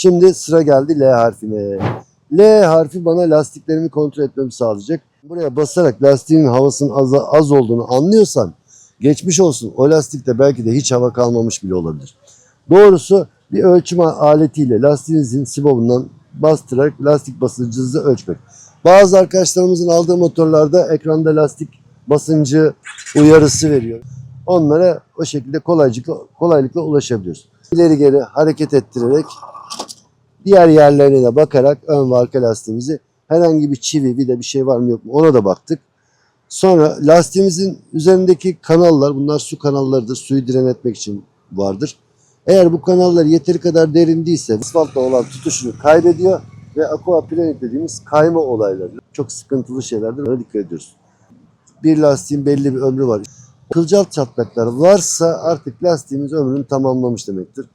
Şimdi sıra geldi L harfine. L harfi bana lastiklerimi kontrol etmemi sağlayacak. Buraya basarak lastiğin havasının az, az olduğunu anlıyorsan geçmiş olsun. O lastikte belki de hiç hava kalmamış bile olabilir. Doğrusu bir ölçüm aletiyle lastiğinizin sibobundan bastırarak lastik basıncınızı ölçmek. Bazı arkadaşlarımızın aldığı motorlarda ekranda lastik basıncı uyarısı veriyor. Onlara o şekilde kolaylıkla, kolaylıkla ulaşabiliyoruz. İleri geri hareket ettirerek diğer yerlerine bakarak ön ve arka lastiğimizi herhangi bir çivi bir de bir şey var mı yok mu ona da baktık. Sonra lastiğimizin üzerindeki kanallar bunlar su kanallarıdır. Suyu diren etmek için vardır. Eğer bu kanallar yeteri kadar derin değilse asfaltla olan tutuşunu kaybediyor ve aquaplaning dediğimiz kayma olayları çok sıkıntılı şeylerdir. Ona dikkat ediyoruz. Bir lastiğin belli bir ömrü var. Kılcal çatlaklar varsa artık lastiğimiz ömrünü tamamlamış demektir.